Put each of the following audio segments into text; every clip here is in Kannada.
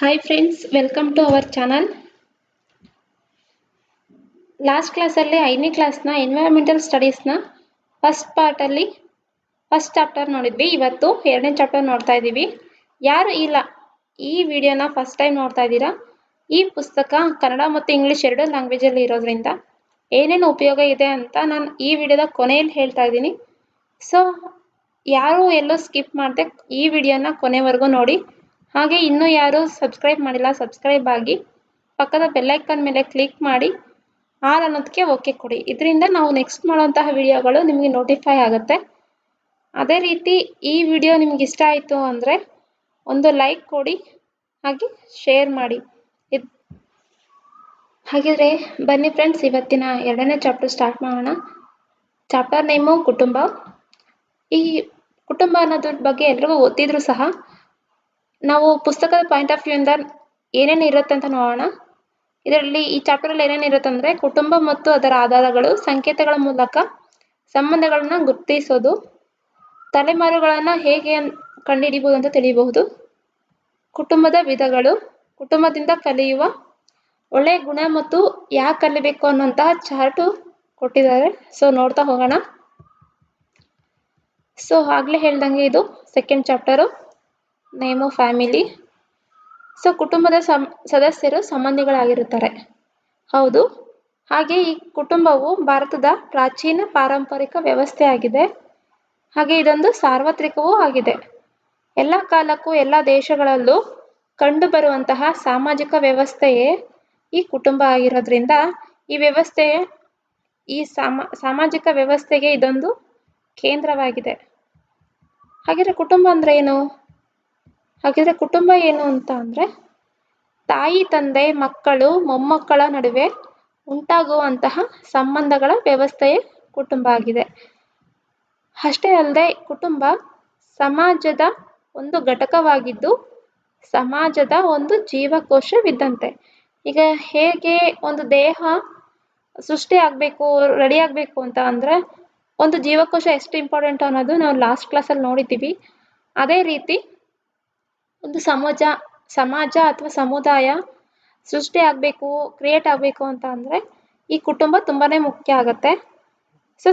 Hi friends welcome to our channel last ಕ್ಲಾಸಲ್ಲಿ ಐದನೇ ಕ್ಲಾಸ್ನ ಎನ್ವೈರಮೆಂಟಲ್ ಸ್ಟಡೀಸ್ನ ಫಸ್ಟ್ ಪಾರ್ಟಲ್ಲಿ ಫಸ್ಟ್ ಚಾಪ್ಟರ್ ನೋಡಿದ್ವಿ. ಇವತ್ತು ಎರಡನೇ ಚಾಪ್ಟರ್ ನೋಡ್ತಾ ಇದ್ದೀವಿ. ಯಾರು ಇಲ್ಲ, ಈ ವಿಡಿಯೋನ ಫಸ್ಟ್ ಟೈಮ್ ನೋಡ್ತಾ ಇದ್ದೀರಾ? ಈ ಪುಸ್ತಕ ಕನ್ನಡ ಮತ್ತು ಇಂಗ್ಲೀಷ್ ಎರಡೂ ಲ್ಯಾಂಗ್ವೇಜಲ್ಲಿ ಇರೋದ್ರಿಂದ ಏನೇನು ಉಪಯೋಗ ಇದೆ ಅಂತ ನಾನು ಈ ವಿಡಿಯೋದ ಕೊನೆಯಲ್ಲಿ ಹೇಳ್ತಾ ಇದ್ದೀನಿ. ಸೊ ಯಾರು ಎಲ್ಲೂ ಸ್ಕಿಪ್ ಮಾಡದೆ ಈ ವಿಡಿಯೋನ ಕೊನೆವರೆಗೂ ನೋಡಿ. ಹಾಗೆ ಇನ್ನೂ ಯಾರು ಸಬ್ಸ್ಕ್ರೈಬ್ ಮಾಡಿಲ್ಲ ಸಬ್ಸ್ಕ್ರೈಬ್ ಆಗಿ ಪಕ್ಕದ ಬೆಲ್ಲೈಕನ್ ಮೇಲೆ ಕ್ಲಿಕ್ ಮಾಡಿ ಆಲ್ ಅನ್ನೋದಕ್ಕೆ ಓಕೆ ಕೊಡಿ. ಇದರಿಂದ ನಾವು ನೆಕ್ಸ್ಟ್ ಮಾಡುವಂತಹ ವಿಡಿಯೋಗಳು ನಿಮಗೆ ನೋಟಿಫೈ ಆಗುತ್ತೆ. ಅದೇ ರೀತಿ ಈ ವಿಡಿಯೋ ನಿಮ್ಗೆ ಇಷ್ಟ ಆಯಿತು ಅಂದರೆ ಒಂದು ಲೈಕ್ ಕೊಡಿ, ಹಾಗೆ ಶೇರ್ ಮಾಡಿ. ಇದು ಹಾಗಿದ್ರೆ ಬನ್ನಿ ಫ್ರೆಂಡ್ಸ್ ಇವತ್ತಿನ ಎರಡನೇ ಚಾಪ್ಟರ್ ಸ್ಟಾರ್ಟ್ ಮಾಡೋಣ. ಚಾಪ್ಟರ್ ನೇಮು ಕುಟುಂಬ. ಈ ಕುಟುಂಬ ಅನ್ನೋದ್ರ ಬಗ್ಗೆ ಎಲ್ರಿಗೂ ಗೊತ್ತಿದ್ರು ಸಹ ನಾವು ಪುಸ್ತಕದ ಪಾಯಿಂಟ್ ಆಫ್ ವ್ಯೂ ಇಂದ ಏನೇನು ಇರುತ್ತೆ ಅಂತ ನೋಡೋಣ. ಇದರಲ್ಲಿ ಈ ಚಾಪ್ಟರ್ ಅಲ್ಲಿ ಏನೇನು ಇರುತ್ತೆ ಅಂದ್ರೆ ಕುಟುಂಬ ಮತ್ತು ಅದರ ಆಧಾರಗಳು, ಸಂಕೇತಗಳ ಮೂಲಕ ಸಂಬಂಧಗಳನ್ನ ಗುರುತಿಸೋದು, ತಲೆಮಾರುಗಳನ್ನು ಹೇಗೆ ಕಂಡುಹಿಡಿಬಹುದು ಅಂತ ತಿಳಿಯಬಹುದು. ಕುಟುಂಬದ ವಿಧಗಳು, ಕುಟುಂಬದಿಂದ ಕಲಿಯುವ ಒಳ್ಳೆಯ ಗುಣ ಮತ್ತು ಯಾಕೆ ಕಲಿಬೇಕು ಅನ್ನುವಂತಹ ಚಾರ್ಟು ಕೊಟ್ಟಿದ್ದಾರೆ. ಸೊ ನೋಡ್ತಾ ಹೋಗೋಣ. ಸೊ ಆಗ್ಲೇ ಹೇಳ್ದಂಗೆ ಇದು second chapter name family so ಕುಟುಂಬದ ಸಮ್, ಸದಸ್ಯರು ಸಂಬಂಧಿಗಳಾಗಿರುತ್ತಾರೆ. ಹೌದು. ಹಾಗೆ ಈ ಕುಟುಂಬವು ಭಾರತದ ಪ್ರಾಚೀನ ಪಾರಂಪರಿಕ ವ್ಯವಸ್ಥೆಯಾಗಿದೆ. ಹಾಗೆ ಇದೊಂದು ಸಾರ್ವತ್ರಿಕವೂ ಆಗಿದೆ. ಎಲ್ಲ ಕಾಲಕ್ಕೂ ಎಲ್ಲ ದೇಶಗಳಲ್ಲೂ ಕಂಡುಬರುವಂತಹ ಸಾಮಾಜಿಕ ವ್ಯವಸ್ಥೆಯೇ ಈ ಕುಟುಂಬ ಆಗಿರೋದ್ರಿಂದ ಈ ವ್ಯವಸ್ಥೆ, ಈ ಸಾಮ, ಸಾಮಾಜಿಕ ವ್ಯವಸ್ಥೆಗೆ ಇದೊಂದು ಕೇಂದ್ರವಾಗಿದೆ. ಹಾಗಿದ್ರೆ ಕುಟುಂಬ ಅಂದರೆ ಏನು? ಹಾಗಿದ್ರೆ ಕುಟುಂಬ ಏನು ಅಂತ ಅಂದ್ರೆ ತಾಯಿ, ತಂದೆ, ಮಕ್ಕಳು, ಮೊಮ್ಮಕ್ಕಳ ನಡುವೆ ಉಂಟಾಗುವಂತಹ ಸಂಬಂಧಗಳ ವ್ಯವಸ್ಥೆಯೇ ಕುಟುಂಬ ಆಗಿದೆ. ಅಷ್ಟೇ ಅಲ್ಲದೆ ಕುಟುಂಬ ಸಮಾಜದ ಒಂದು ಘಟಕವಾಗಿದ್ದು ಸಮಾಜದ ಒಂದು ಜೀವಕೋಶವಿದ್ದಂತೆ. ಈಗ ಹೇಗೆ ಒಂದು ದೇಹ ಸೃಷ್ಟಿ ಆಗ್ಬೇಕು, ರೆಡಿ ಆಗಬೇಕು ಅಂತ ಅಂದರೆ ಒಂದು ಜೀವಕೋಶ ಎಷ್ಟು ಇಂಪಾರ್ಟೆಂಟ್ ಅನ್ನೋದು ನಾವು ಲಾಸ್ಟ್ ಕ್ಲಾಸಲ್ಲಿ ನೋಡಿದ್ದೀವಿ. ಅದೇ ರೀತಿ ಒಂದು ಸಮಾಜ ಸಮಾಜ ಅಥವಾ ಸಮುದಾಯ ಸೃಷ್ಟಿ ಆಗಬೇಕು ಕ್ರಿಯೇಟ್ ಆಗಬೇಕು ಅಂತ ಅಂದ್ರೆ ಈ ಕುಟುಂಬ ತುಂಬಾನೇ ಮುಖ್ಯ ಆಗುತ್ತೆ. ಸೊ,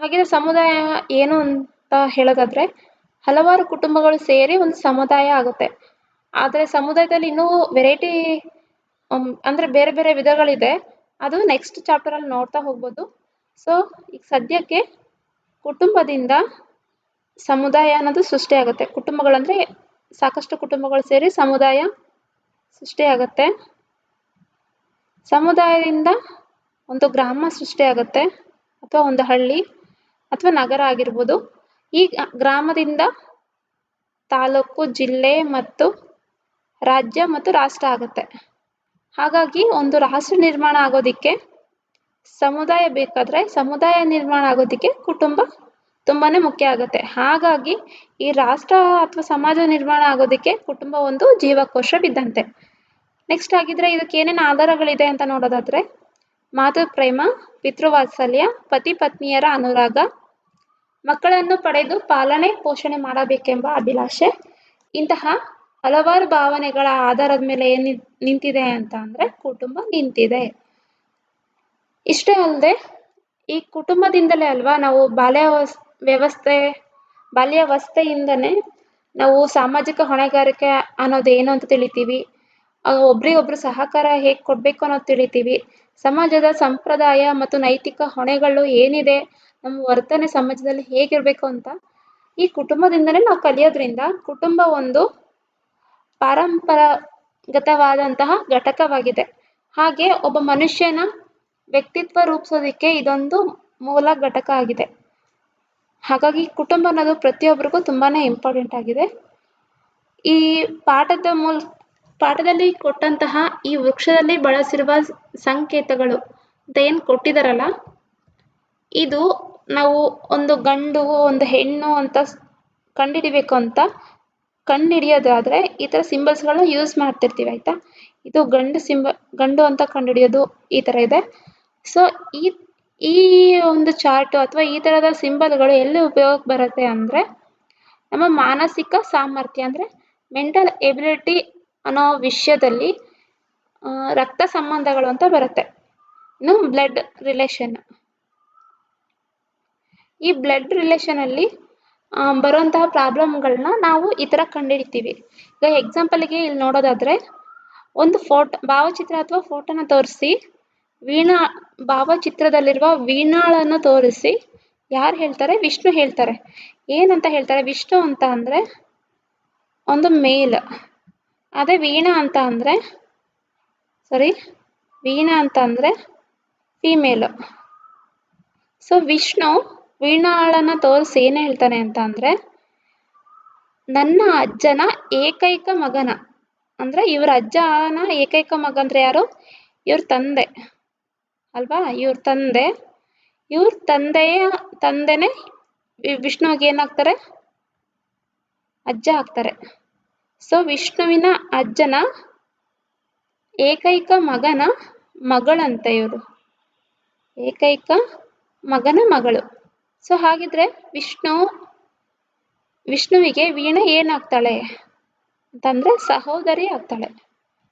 ಹಾಗಿದ್ರೆ ಸಮುದಾಯ ಏನು ಅಂತ ಹೇಳೋದಾದ್ರೆ ಹಲವಾರು ಕುಟುಂಬಗಳು ಸೇರಿ ಒಂದು ಸಮುದಾಯ ಆಗುತ್ತೆ. ಆದರೆ ಸಮುದಾಯದಲ್ಲಿ ಇನ್ನೂ ವೆರೈಟಿ ಅಂದ್ರೆ ಬೇರೆ ಬೇರೆ ವಿಧಗಳಿದೆ. ಅದು ನೆಕ್ಸ್ಟ್ ಚಾಪ್ಟರಲ್ಲಿ ನೋಡ್ತಾ ಹೋಗ್ಬೋದು. ಸೊ ಈಗ ಸದ್ಯಕ್ಕೆ ಕುಟುಂಬದಿಂದ ಸಮುದಾಯ ಅನ್ನೋದು ಸೃಷ್ಟಿಯಾಗುತ್ತೆ ಕುಟುಂಬಗಳಂದರೆ ಸಾಕಷ್ಟು ಕುಟುಂಬಗಳು ಸೇರಿ ಸಮುದಾಯ ಸೃಷ್ಟಿಯಾಗುತ್ತೆ. ಸಮುದಾಯದಿಂದ ಒಂದು ಗ್ರಾಮ ಸೃಷ್ಟಿಯಾಗುತ್ತೆ ಅಥವಾ ಒಂದು ಹಳ್ಳಿ ಅಥವಾ ನಗರ ಆಗಿರ್ಬೋದು. ಈ ಗ್ರಾಮದಿಂದ ತಾಲೂಕು, ಜಿಲ್ಲೆ ಮತ್ತು ರಾಜ್ಯ ಮತ್ತು ರಾಷ್ಟ್ರ ಆಗುತ್ತೆ. ಹಾಗಾಗಿ ಒಂದು ರಾಷ್ಟ್ರ ನಿರ್ಮಾಣ ಆಗೋದಿಕ್ಕೆ ಸಮುದಾಯ ಬೇಕಾದರೆ ಸಮುದಾಯ ನಿರ್ಮಾಣ ಆಗೋದಕ್ಕೆ ಕುಟುಂಬ ತುಂಬಾ ಮುಖ್ಯ ಆಗುತ್ತೆ. ಹಾಗಾಗಿ ಈ ರಾಷ್ಟ್ರ ಅಥವಾ ಸಮಾಜ ನಿರ್ಮಾಣ ಆಗೋದಕ್ಕೆ ಕುಟುಂಬ ಒಂದು ಜೀವಕೋಶ ಬಿದ್ದಂತೆ. ನೆಕ್ಸ್ಟ್ ಆಗಿದ್ರೆ ಇದಕ್ಕೆ ಏನೇನು ಆಧಾರಗಳಿದೆ ಅಂತ ನೋಡೋದಾದ್ರೆ, ಮಾತೃ, ಪ್ರೇಮ ಪಿತೃವಾತ್ಸಲ್ಯ ಪತಿ ಪತ್ನಿಯರ ಅನುರಾಗ, ಮಕ್ಕಳನ್ನು ಪಡೆದು ಪಾಲನೆ, ಪೋಷಣೆ ಮಾಡಬೇಕೆಂಬ ಅಭಿಲಾಷೆ. ಇಂತಹ ಹಲವಾರು ಭಾವನೆಗಳ ಆಧಾರದ ಮೇಲೆ ಏನು ನಿಂತಿದೆ ಅಂತ ಅಂದ್ರೆ ಕುಟುಂಬ ನಿಂತಿದೆ. ಇಷ್ಟೇ ಅಲ್ಲದೆ ಈ ಕುಟುಂಬದಿಂದಲೇ ಅಲ್ವಾ ನಾವು ಬಾಲ್ಯ ವ್ಯವಸ್ಥೆ ಬಾಲ್ಯಾವಸ್ಥೆಯಿಂದನೇ ನಾವು ಸಾಮಾಜಿಕ ಹೊಣೆಗಾರಿಕೆ ಅನ್ನೋದು ಏನು ಅಂತ ತಿಳಿತೀವಿ. ಒಬ್ರಿಗೊಬ್ರು ಸಹಕಾರ ಹೇಗೆ ಕೊಡಬೇಕು ಅನ್ನೋದು ತಿಳಿತೀವಿ. ಸಮಾಜದ ಸಂಪ್ರದಾಯ ಮತ್ತು ನೈತಿಕ ಹೊಣೆಗಳು ಏನಿದೆ, ನಮ್ಮ ವರ್ತನೆ ಸಮಾಜದಲ್ಲಿ ಹೇಗಿರಬೇಕು ಅಂತ ಈ ಕುಟುಂಬದಿಂದನೇ ನಾವು ಕಲಿಯೋದ್ರಿಂದ ಕುಟುಂಬ ಒಂದು ಪಾರಂಪರಾಗತವಾದಂತಹ ಘಟಕವಾಗಿದೆ. ಹಾಗೆ ಒಬ್ಬ ಮನುಷ್ಯನ ವ್ಯಕ್ತಿತ್ವ ರೂಪಿಸೋದಕ್ಕೆ ಇದೊಂದು ಮೂಲ ಘಟಕ ಆಗಿದೆ. ಹಾಗಾಗಿ ಕುಟುಂಬ ಅನ್ನೋದು ಪ್ರತಿಯೊಬ್ಬರಿಗೂ ತುಂಬಾ ಇಂಪಾರ್ಟೆಂಟ್ ಆಗಿದೆ. ಈ ಪಾಠದ ಮೂಲ, ಪಾಠದಲ್ಲಿ ಕೊಟ್ಟಂತಹ ಈ ವೃಕ್ಷದಲ್ಲಿ ಬಳಸಿರುವ ಸಂಕೇತಗಳು ಏನು ಕೊಟ್ಟಿದಾರಲ್ಲ? ಇದು ನಾವು ಒಂದು ಗಂಡು, ಒಂದು ಹೆಣ್ಣು ಅಂತ ಕಂಡುಹಿಡಿಬೇಕು ಅಂತ ಕಂಡಿಡಿಯೋದಾದರೆ ಈ ಥರ ಸಿಂಬಲ್ಸ್ಗಳನ್ನ ಯೂಸ್ ಮಾಡ್ತಿರ್ತೀವಿ, ಆಯಿತಾ? ಇದು ಗಂಡು ಸಿಂಬ ಗಂಡು ಅಂತ ಕಂಡುಹಿಡಿಯೋದು ಈ ಥರ ಇದೆ. ಸೊ ಈ ಈ ಒಂದು ಚಾರ್ಟ್ ಅಥವಾ ಈ ಥರದ ಸಿಂಬಲ್ಗಳು ಎಲ್ಲಿ ಉಪಯೋಗಕ್ಕೆ ಬರುತ್ತೆ ಅಂದರೆ ನಮ್ಮ ಮಾನಸಿಕ ಸಾಮರ್ಥ್ಯ ಅಂದರೆ ಮೆಂಟಲ್ ಎಬಿಲಿಟಿ ಅನ್ನೋ ವಿಷಯದಲ್ಲಿ ರಕ್ತ ಸಂಬಂಧಗಳು ಅಂತ ಬರುತ್ತೆ. ಇನ್ನು ಬ್ಲಡ್ ರಿಲೇಶನ್ ಈ ಬ್ಲಡ್ ರಿಲೇಷನಲ್ಲಿ ಬರುವಂತಹ ಪ್ರಾಬ್ಲಮ್ಗಳನ್ನ ನಾವು ಈ ಥರ ಕಂಡುಹಿಡಿತೀವಿ ಈಗ ಎಕ್ಸಾಂಪಲ್ಗೆ ಇಲ್ಲಿ ನೋಡೋದಾದರೆ, ಒಂದು ಫೋಟೋ ಭಾವಚಿತ್ರ ಅಥವಾ ಫೋಟೋನ ತೋರಿಸಿ ವೀಣಾ ಭಾವಚಿತ್ರದಲ್ಲಿರುವ ವೀಣಾಳನ್ನು ತೋರಿಸಿ. ಯಾರು ಹೇಳ್ತಾರೆ? ವಿಷ್ಣು ಹೇಳ್ತಾರೆ. ಏನಂತ ಹೇಳ್ತಾರೆ? ವಿಷ್ಣು ಅಂತ ಅಂದರೆ ಒಂದು ಮೇಲ್. ಅದೇ ವೀಣಾ ಅಂತ ಅಂದರೆ ಸಾರಿ ವೀಣಾ ಅಂತ ಅಂದರೆ ಫೀಮೇಲ್ ಸೊ ವಿಷ್ಣು ವೀಣಾಳನ್ನ ತೋರಿಸಿ ಏನು ಹೇಳ್ತಾನೆ ಅಂತ ಅಂದರೆ, ನನ್ನ ಅಜ್ಜನ ಏಕೈಕ ಮಗನ. ಅಂದರೆ ಇವ್ರ ಅಜ್ಜನ ಏಕೈಕ ಮಗ ಅಂದರೆ ಯಾರು? ಇವ್ರ ತಂದೆ. ಅಲ್ವಾ? ಇವ್ರ ತಂದೆ. ಇವ್ರ ತಂದೆಯ, ತಂದೆನೇ ವಿಷ್ಣುವಿಗೆ ಏನಾಗ್ತಾರೆ? ಅಜ್ಜ ಆಗ್ತಾರೆ. ಸೊ ವಿಷ್ಣುವಿನ ಅಜ್ಜನ ಏಕೈಕ ಮಗನ ಮಗಳಂತೆ ಇವರು. ಏಕೈಕ ಮಗನ ಮಗಳು. ಸೊ ಹಾಗಿದ್ರೆ ವಿಷ್ಣು, ವಿಷ್ಣುವಿಗೆ ವೀಣೆ ಏನಾಗ್ತಾಳೆ? ಅಂತಂದ್ರೆ ಸಹೋದರಿ ಆಗ್ತಾಳೆ.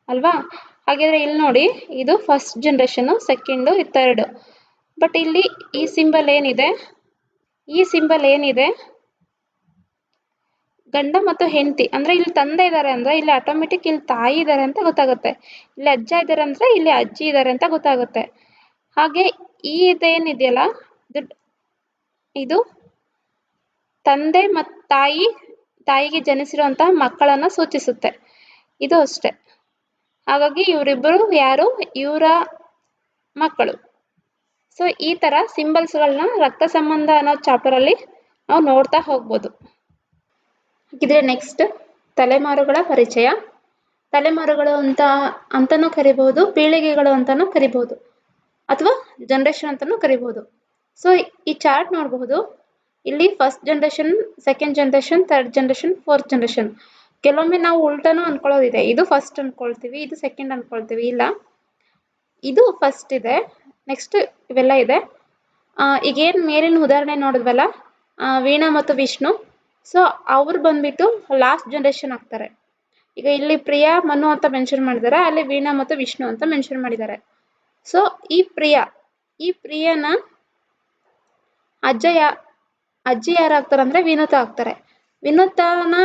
ಅಲ್ವಾ? ಹಾಗಿದ್ರೆ ಇಲ್ಲಿ ನೋಡಿ, ಇದು first generation second third but ಇಲ್ಲಿ ಈ ಸಿಂಬಲ್ ಏನಿದೆ? ಈ ಸಿಂಬಲ್ ಏನಿದೆ? ಗಂಡ ಮತ್ತು ಹೆಂಡತಿ. ಅಂದ್ರೆ ಇಲ್ಲಿ ತಂದೆ ಇದ್ದಾರೆ ಅಂದ್ರೆ ಇಲ್ಲಿ ಆಟೋಮೆಟಿಕ್ ಇಲ್ಲಿ ತಾಯಿ ಇದ್ದಾರೆ ಅಂತ ಗೊತ್ತಾಗುತ್ತೆ. ಇಲ್ಲಿ ಅಜ್ಜ ಇದ್ದಾರೆ ಅಂದ್ರೆ ಇಲ್ಲಿ ಅಜ್ಜಿ ಇದ್ದಾರೆ ಅಂತ ಗೊತ್ತಾಗುತ್ತೆ. ಹಾಗೆ ಈ ಇದೇನಿದೆಯಲ್ಲ? ಇದು ತಂದೆ ಮತ್ತು ತಾಯಿ, ತಾಯಿಗೆ ಜನಿಸಿರುವಂತಹ ಮಕ್ಕಳನ್ನ ಸೂಚಿಸುತ್ತೆ. ಇದು ಅಷ್ಟೆ. ಹಾಗಾಗಿ ಇವರಿಬ್ಬರು ಯಾರು? ಇವರ ಮಕ್ಕಳು. ಸೊ ಈ ಥರ ಸಿಂಬಲ್ಸ್ಗಳನ್ನ ರಕ್ತ ಸಂಬಂಧ ಅನ್ನೋ ಚಾಪ್ಟರಲ್ಲಿ ನಾವು ನೋಡ್ತಾ ಹೋಗ್ಬೋದು. ಇದ್ರೆ ನೆಕ್ಸ್ಟ್ ತಲೆಮಾರುಗಳ ಪರಿಚಯ. ತಲೆಮಾರುಗಳು ಅಂತ, ಅಂತಾನೂ ಕರಿಬಹುದು, ಪೀಳಿಗೆಗಳು ಅಂತಾನೂ ಕರಿಬಹುದು, ಅಥವಾ ಜನರೇಷನ್ ಅಂತಾನೂ ಕರಿಬಹುದು. ಸೊ ಈ ಚಾರ್ಟ್ ನೋಡಬಹುದು. ಇಲ್ಲಿ first generation second generation third generation fourth generation ಕೆಲವೊಮ್ಮೆ ನಾವು ಉಲ್ಟಾನು ಅನ್ಕೊಳ್ಳೋದಿದೆ. ಇದು ಫಸ್ಟ್ ಅನ್ಕೊಳ್ತೀವಿ, ಇದು ಸೆಕೆಂಡ್ ಅನ್ಕೊಳ್ತೀವಿ, ಇಲ್ಲ. ಇದು ಫಸ್ಟ್ ಇದೆ. ನೆಕ್ಸ್ಟ್ ಇವೆಲ್ಲ ಇದೆ. ಈಗೇನು ಮೇಲಿನ ಉದಾಹರಣೆ ನೋಡಿದ್ವಲ್ಲ? ವೀಣಾ ಮತ್ತು ವಿಷ್ಣು. ಸೊ ಅವ್ರು ಬಂದ್ಬಿಟ್ಟು ಲಾಸ್ಟ್ ಜನರೇಷನ್ ಆಗ್ತಾರೆ. ಈಗ ಇಲ್ಲಿ ಪ್ರಿಯಾ, ಮನು ಅಂತ ಮೆನ್ಷನ್ ಮಾಡಿದ್ದಾರೆ ಅಲ್ಲಿ ವೀಣಾ ಮತ್ತು ವಿಷ್ಣು ಅಂತ ಮೆನ್ಷನ್ ಮಾಡಿದ್ದಾರೆ ಸೊ ಈ ಪ್ರಿಯಾ, ಈ ಪ್ರಿಯನ ಅಜ್ಜ ಯಾ ಅಜ್ಜಿ ಯಾರು ಆಗ್ತಾರೆ ಅಂದರೆ ವಿನೋತ ಆಗ್ತಾರೆ. ವಿನುತನ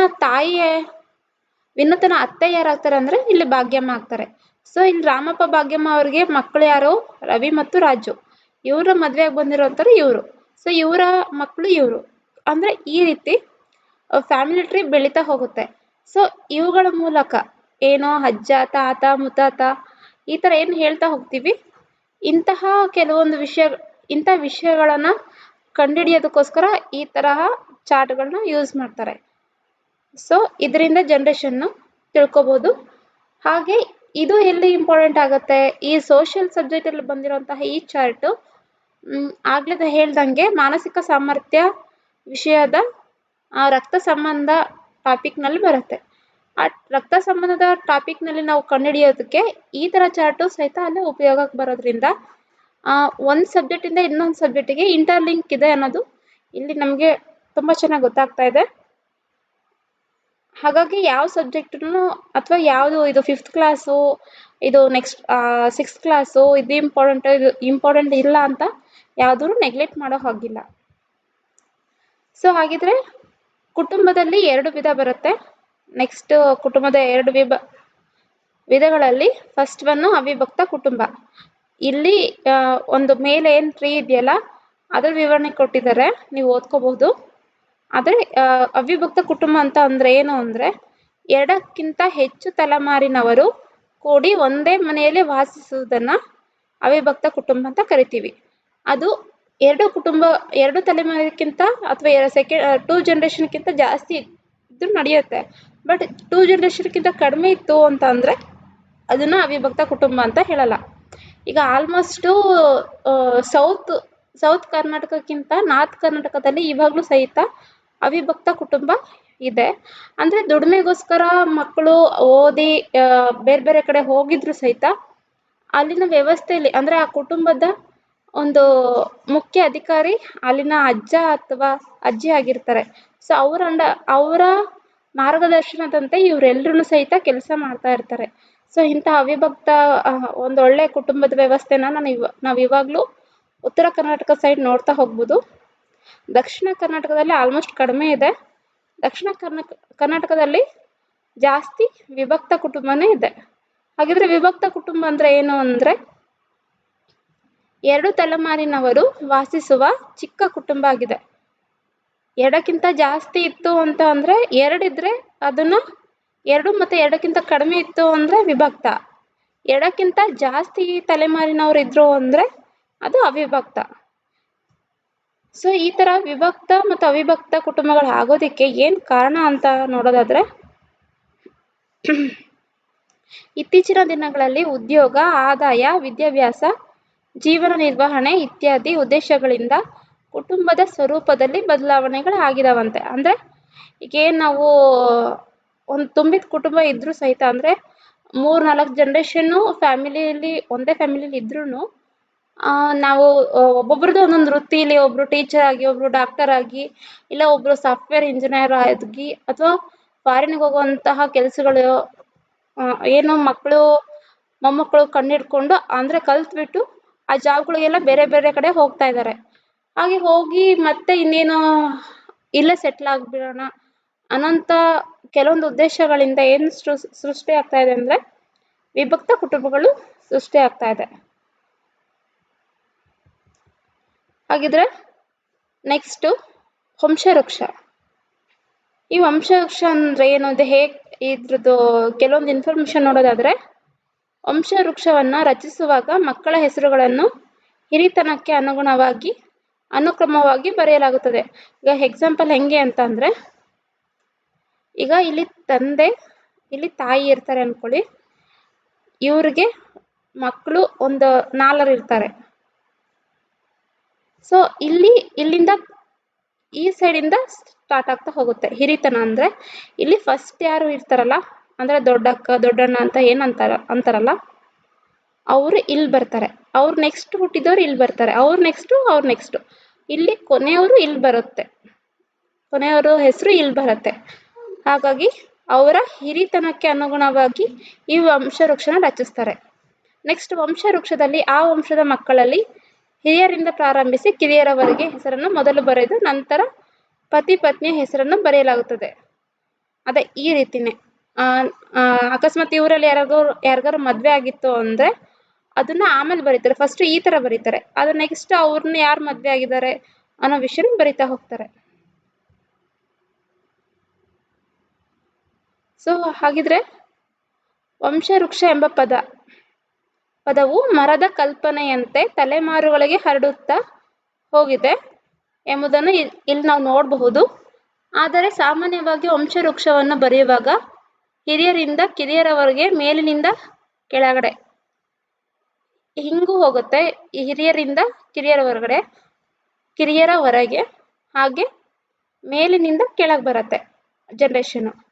ವಿನುತನ ಅತ್ತೆ ಯಾರಾಗ್ತಾರೆ ಅಂದರೆ ಇಲ್ಲಿ ಭಾಗ್ಯಮ್ಮ ಆಗ್ತಾರೆ. ಸೊ ಇಲ್ಲಿ ರಾಮಪ್ಪ, ಭಾಗ್ಯಮ್ಮ ಅವ್ರಿಗೆ ಮಕ್ಕಳು ಯಾರು? ರವಿ ಮತ್ತು ರಾಜು. ಇವರ ಮದುವೆಯಾಗಿ ಬಂದಿರೋಂಥವ್ರು ಇವರು. ಸೊ ಇವರ ಮಕ್ಕಳು ಇವರು. ಅಂದ್ರೆ ಈ ರೀತಿ ಫ್ಯಾಮಿಲಿ ಟ್ರೀ ಬೆಳೀತಾ ಹೋಗುತ್ತೆ. ಸೊ ಇವುಗಳ ಮೂಲಕ ಏನೋ ಅಜ್ಜ, ತಾತ, ಮುತ್ತಾತ ಈ ಥರ ಏನು ಹೇಳ್ತಾ ಹೋಗ್ತೀವಿ. ಇಂತಹ ಕೆಲವೊಂದು ವಿಷಯ, ಇಂಥ ವಿಷಯಗಳನ್ನು ಕಂಡುಹಿಡಿಯೋದಕ್ಕೋಸ್ಕರ ಈ ತರಹ ಚಾರ್ಟ್ಗಳನ್ನ ಯೂಸ್ ಮಾಡ್ತಾರೆ. ಸೊ ಇದರಿಂದ ಜನ್ರೇಷನ್ನು ತಿಳ್ಕೊಬೋದು. ಹಾಗೆ ಇದು ಎಲ್ಲಿ ಇಂಪಾರ್ಟೆಂಟ್ ಆಗುತ್ತೆ? ಈ ಸೋಷಿಯಲ್ ಸಬ್ಜೆಕ್ಟಲ್ಲಿ ಬಂದಿರುವಂತಹ ಈ ಚಾರ್ಟು ಆಗ್ಲೇ ಹೇಳ್ದಂಗೆ ಮಾನಸಿಕ ಸಾಮರ್ಥ್ಯ ವಿಷಯದ ರಕ್ತ ಸಂಬಂಧ ಟಾಪಿಕ್ನಲ್ಲಿ ಬರುತ್ತೆ. ಆ, ರಕ್ತ ಸಂಬಂಧದ ಟಾಪಿಕ್ನಲ್ಲಿ ನಾವು ಕಂಡುಹಿಡಿಯೋದಕ್ಕೆ ಈ ಥರ ಚಾರ್ಟು ಸಹಿತ ಅಲ್ಲೇ ಉಪಯೋಗಕ್ಕೆ ಬರೋದ್ರಿಂದ ಒಂದು ಸಬ್ಜೆಕ್ಟಿಂದ ಇನ್ನೊಂದು ಸಬ್ಜೆಕ್ಟಿಗೆ ಇಂಟರ್ಲಿಂಕ್ ಇದೆ ಅನ್ನೋದು ಇಲ್ಲಿ ನಮಗೆ ತುಂಬ ಚೆನ್ನಾಗಿ ಗೊತ್ತಾಗ್ತಾ ಇದೆ. ಹಾಗಾಗಿ ಯಾವ ಸಬ್ಜೆಕ್ಟನ್ನು ಅಥವಾ ಯಾವುದು ಇದು ಫಿಫ್ತ್ ಕ್ಲಾಸು ಇದು ನೆಕ್ಸ್ಟ್ ಸಿಕ್ಸ್ತ್ ಕ್ಲಾಸು ಇದು ಇಂಪಾರ್ಟೆಂಟ್ ಇದು ಇಂಪಾರ್ಟೆಂಟ್ ಇಲ್ಲ ಅಂತ ಯಾವುದೂ ನೆಗ್ಲೆಕ್ಟ್ ಮಾಡೋ ಹಾಗಿಲ್ಲ. ಸೊ ಹಾಗಿದ್ರೆ ಕುಟುಂಬದಲ್ಲಿ ಎರಡು ವಿಧ ಬರುತ್ತೆ. ನೆಕ್ಸ್ಟ್ ಕುಟುಂಬದ ಎರಡು ವಿಭ, ವಿಧಗಳಲ್ಲಿ ಫಸ್ಟ್ ಒನ್ ಅವಿಭಕ್ತ ಕುಟುಂಬ. ಇಲ್ಲಿ ಒಂದು ಮೇಲೆ ಏನು ಟ್ರೀ ಇದೆಯಲ್ಲ, ಅದ್ರ ವಿವರಣೆ ಕೊಟ್ಟಿದ್ದಾರೆ. ನೀವು ಓದ್ಕೋಬಹುದು. ಆದರೆ ಅವಿಭಕ್ತ ಕುಟುಂಬ ಅಂತ ಅಂದ್ರೆ ಏನು ಅಂದ್ರೆ, ಎರಡಕ್ಕಿಂತ ಹೆಚ್ಚು ತಲೆಮಾರಿನವರು ಕೂಡಿ ಒಂದೇ ಮನೆಯಲ್ಲಿ ವಾಸಿಸುವುದನ್ನು ಅವಿಭಕ್ತ ಕುಟುಂಬ ಅಂತ ಕರಿತೀವಿ. ಅದು ಎರಡು ಕುಟುಂಬ, ಎರಡು ತಲೆಮಾರಿಗಿಂತ ಅಥವಾ ಸೆಕೆಂಡ್ ಟೂ ಜನ್ರೇಷನ್ಗಿಂತ ಜಾಸ್ತಿ ಇದು ನಡೆಯುತ್ತೆ. ಬಟ್ ಟೂ ಜನ್ರೇಷನ್ಗಿಂತ ಕಡಿಮೆ ಇತ್ತು ಅಂತ ಅಂದ್ರೆ, ಅದನ್ನ ಅವಿಭಕ್ತ ಕುಟುಂಬ ಅಂತ ಹೇಳಲ್ಲ. ಈಗ ಆಲ್ಮೋಸ್ಟು ಸೌತ್ ಸೌತ್ ಕರ್ನಾಟಕಕ್ಕಿಂತ ನಾರ್ತ್ ಕರ್ನಾಟಕದಲ್ಲಿ ಇವಾಗಲೂ ಸಹಿತ ಅವಿಭಕ್ತ ಕುಟುಂಬ ಇದೆ. ಅಂದ್ರೆ ದುಡಿಮೆಗೋಸ್ಕರ ಮಕ್ಕಳು ಓದಿ ಬೇರೆ ಬೇರೆ ಕಡೆ ಹೋಗಿದ್ರು ಸಹಿತ ಅಲ್ಲಿನ ವ್ಯವಸ್ಥೆಯಲ್ಲಿ, ಅಂದ್ರೆ ಆ ಕುಟುಂಬದ ಒಂದು ಮುಖ್ಯ ಅಧಿಕಾರಿ ಅಲ್ಲಿನ ಅಜ್ಜ ಅಥವಾ ಅಜ್ಜಿ ಆಗಿರ್ತಾರೆ. ಸೊ ಅವರ ಅಂಡ, ಅವರ ಮಾರ್ಗದರ್ಶನದಂತೆ ಇವರೆಲ್ಲರೂ ಸಹಿತ ಕೆಲಸ ಮಾಡ್ತಾ ಇರ್ತಾರೆ. ಸೊ ಇಂಥ ಅವಿಭಕ್ತ ಒಂದು ಒಳ್ಳೆ ಕುಟುಂಬದ ವ್ಯವಸ್ಥೆನ ನಾನು ಇವ ನಾವು ಇವಾಗಲೂ ಉತ್ತರ ಕರ್ನಾಟಕ ಸೈಡ್ ನೋಡ್ತಾ ಹೋಗ್ಬೋದು. ದಕ್ಷಿಣ ಕರ್ನಾಟಕದಲ್ಲಿ ಆಲ್ಮೋಸ್ಟ್ ಕಡಿಮೆ ಇದೆ. ದಕ್ಷಿಣ ಕರ್ನಾಟಕ ಕರ್ನಾಟಕದಲ್ಲಿ ಜಾಸ್ತಿ ವಿಭಕ್ತ ಕುಟುಂಬನೇ ಇದೆ. ಹಾಗಿದ್ರೆ ವಿಭಕ್ತ ಕುಟುಂಬ ಅಂದ್ರೆ ಏನು ಅಂದ್ರೆ ಎರಡು ತಲೆಮಾರಿನವರು ವಾಸಿಸುವ ಚಿಕ್ಕ ಕುಟುಂಬ ಆಗಿದೆ. ಎರಡಕ್ಕಿಂತ ಜಾಸ್ತಿ ಇತ್ತು ಅಂತ ಅಂದ್ರೆ ಎರಡಿದ್ರೆ ಅದನ್ನು ಎರಡು ಮತ್ತೆ ಎರಡಕ್ಕಿಂತ ಕಡಿಮೆ ಇತ್ತು ಅಂದ್ರೆ ವಿಭಕ್ತ. ಎರಡಕ್ಕಿಂತ ಜಾಸ್ತಿ ತಲೆಮಾರಿನವರು ಇದ್ರು ಅಂದ್ರೆ ಅದು ಅವಿಭಕ್ತ. ಸೊ, ಈ ಥರ ವಿಭಕ್ತ ಮತ್ತು ಅವಿಭಕ್ತ ಕುಟುಂಬಗಳು ಆಗೋದಕ್ಕೆ ಏನು ಕಾರಣ ಅಂತ ನೋಡೋದಾದರೆ, ಇತ್ತೀಚಿನ ದಿನಗಳಲ್ಲಿ ಉದ್ಯೋಗ, ಆದಾಯ, ವಿದ್ಯಾಭ್ಯಾಸ, ಜೀವನ ನಿರ್ವಹಣೆ ಇತ್ಯಾದಿ ಉದ್ದೇಶಗಳಿಂದ ಕುಟುಂಬದ ಸ್ವರೂಪದಲ್ಲಿ ಬದಲಾವಣೆಗಳು ಆಗಿದಾವಂತೆ. ಈಗ ಈಗೇನು ನಾವು ಒಂದು ತುಂಬಿದ ಕುಟುಂಬ ಇದ್ದರೂ ಸಹಿತ, ಅಂದರೆ ಮೂರು ನಾಲ್ಕು ಜನ್ರೇಷನ್ನು ಫ್ಯಾಮಿಲಿಯಲ್ಲಿ ಒಂದೇ ಫ್ಯಾಮಿಲಿಲಿ ಇದ್ರೂ ನಾವು ಒಬ್ಬೊಬ್ರದ್ದು ಒಂದೊಂದು ವೃತ್ತಿಲಿ ಒಬ್ಬರು ಟೀಚರ್ ಆಗಿ ಒಬ್ಬರು ಡಾಕ್ಟರ್ ಆಗಿ, ಇಲ್ಲ ಒಬ್ಬರು ಸಾಫ್ಟ್ವೇರ್ ಇಂಜಿನಿಯರ್ ಆಗಿ, ಅಥವಾ ಫಾರಿನ್ಗೆ ಹೋಗುವಂತಹ ಕೆಲಸಗಳು ಏನು ಮಕ್ಕಳು ಮೊಮ್ಮಕ್ಕಳು ಕಣ್ಣಿಡ್ಕೊಂಡು ಅಂದರೆ ಕಲ್ತ್ಬಿಟ್ಟು ಆ ಜಾಬ್ಗಳಿಗೆಲ್ಲ ಬೇರೆ ಬೇರೆ ಕಡೆ ಹೋಗ್ತಾ ಇದ್ದಾರೆ ಹಾಗೆ ಹೋಗಿ ಮತ್ತೆ ಇನ್ನೇನು ಇಲ್ಲೇ ಸೆಟ್ಲ್ ಆಗಿಬಿಡೋಣ ಅನ್ನೋಂಥ ಕೆಲವೊಂದು ಉದ್ದೇಶಗಳಿಂದ ಏನು ಸೃಷ್ಟಿ ಆಗ್ತಾ ಇದೆ ಅಂದರೆ ವಿಭಕ್ತ ಕುಟುಂಬಗಳು ಸೃಷ್ಟಿ ಆಗ್ತಾ ಇದೆ. ಹಾಗಿದ್ರೆ ನೆಕ್ಸ್ಟು ವಂಶವೃಕ್ಷ. ಈ ವಂಶವೃಕ್ಷ ಅಂದರೆ ಏನು ಅಂತ ಹೇಗೆ ಇದ್ರದ್ದು ಕೆಲವೊಂದು ಇನ್ಫಾರ್ಮೇಷನ್ ನೋಡೋದಾದರೆ ವಂಶವೃಕ್ಷವನ್ನು ರಚಿಸುವಾಗ ಮಕ್ಕಳ ಹೆಸರುಗಳನ್ನು ಹಿರಿತನಕ್ಕೆ ಅನುಗುಣವಾಗಿ, ಅನುಕ್ರಮವಾಗಿ ಬರೆಯಲಾಗುತ್ತದೆ. ಈಗ ಎಕ್ಸಾಂಪಲ್ ಹೆಂಗೆ ಅಂತ ಅಂದರೆ, ಈಗ ಇಲ್ಲಿ ತಂದೆ, ಇಲ್ಲಿ ತಾಯಿ ಇರ್ತಾರೆ ಅಂದ್ಕೊಳ್ಳಿ ಇವ್ರಿಗೆ ಮಕ್ಕಳು ಒಂದು ನಾಲ್ವರು ಇರ್ತಾರೆ. ಸೊ ಇಲ್ಲಿ, ಇಲ್ಲಿಂದ ಈ ಸೈಡಿಂದ ಸ್ಟಾರ್ಟ್ ಆಗ್ತಾ ಹೋಗುತ್ತೆ. ಹಿರಿತನ ಅಂದ್ರೆ, ಇಲ್ಲಿ ಫಸ್ಟ್ ಯಾರು ಇರ್ತಾರಲ್ಲ, ಅಂದ್ರೆ ದೊಡ್ಡಕ್ಕ ದೊಡ್ಡಣ್ಣ ಅಂತ ಏನು ಅಂತಾರ, ಅಂತಾರಲ್ಲ, ಅವರು ಇಲ್ಲಿ ಬರ್ತಾರೆ. ಅವ್ರು ನೆಕ್ಸ್ಟ್ ಹುಟ್ಟಿದವ್ರು ಇಲ್ಲಿ ಬರ್ತಾರೆ. ಅವ್ರು ನೆಕ್ಸ್ಟು ಅವ್ರ ನೆಕ್ಸ್ಟು ಇಲ್ಲಿ ಕೊನೆಯವರು ಇಲ್ಲಿ ಬರುತ್ತೆ. ಕೊನೆಯವರು ಹೆಸರು ಇಲ್ಲಿ ಬರುತ್ತೆ. ಹಾಗಾಗಿ ಅವರ ಹಿರಿತನಕ್ಕೆ ಅನುಗುಣವಾಗಿ ಈ ವಂಶವೃಕ್ಷನ ರಚಿಸ್ತಾರೆ. ನೆಕ್ಸ್ಟ್ ವಂಶವೃಕ್ಷದಲ್ಲಿ ಆ ವಂಶದ ಮಕ್ಕಳಲ್ಲಿ ಹಿರಿಯರಿಂದ ಪ್ರಾರಂಭಿಸಿ ಕಿರಿಯರವರೆಗೆ ಹೆಸರನ್ನು ಮೊದಲು ಬರೆದು ನಂತರ ಪತಿ ಪತ್ನಿಯ ಹೆಸರನ್ನು ಬರೆಯಲಾಗುತ್ತದೆ. ಅದೇ ಈ ರೀತಿನೇ. ಅಕಸ್ಮಾತ್ ಇವರಲ್ಲಿ ಯಾರಿಗೋ ಯಾರಿಗಾರು ಮದುವೆ ಆಗಿತ್ತು ಅಂದರೆ ಅದನ್ನ ಆಮೇಲೆ ಬರೀತಾರೆ. ಫಸ್ಟ್ ಈ ಥರ ಬರೀತಾರೆ. ಅದು ನೆಕ್ಸ್ಟ್ ಅವ್ರನ್ನ ಯಾರು ಮದುವೆ ಆಗಿದ್ದಾರೆ ಅನ್ನೋ ವಿಷಯನ ಬರಿತಾ ಹೋಗ್ತಾರೆ. ಸೊ ಹಾಗಿದ್ರೆ ವಂಶವೃಕ್ಷ ಎಂಬ ಪದ ಪದವು ಮರದ ಕಲ್ಪನೆಯಂತೆ ತಲೆಮಾರುಗಳಿಗೆ ಹರಡುತ್ತಾ ಹೋಗಿದೆ ಎಂಬುದನ್ನು ಇಲ್ಲಿ ನಾವು ನೋಡಬಹುದು. ಆದರೆ ಸಾಮಾನ್ಯವಾಗಿ ವಂಶವೃಕ್ಷವನ್ನು ಬರೆಯುವಾಗ ಹಿರಿಯರಿಂದ ಕಿರಿಯರವರೆಗೆ ಮೇಲಿನಿಂದ ಕೆಳಗಡೆ. ಹಿಂಗು ಹೋಗುತ್ತೆ, ಹಿರಿಯರಿಂದ ಕಿರಿಯರವರೆಗಡೆ, ಕಿರಿಯರವರೆಗೆ, ಹಾಗೆ ಮೇಲಿನಿಂದ ಕೆಳಗೆ ಬರುತ್ತೆ ಜನ್ರೇಷನು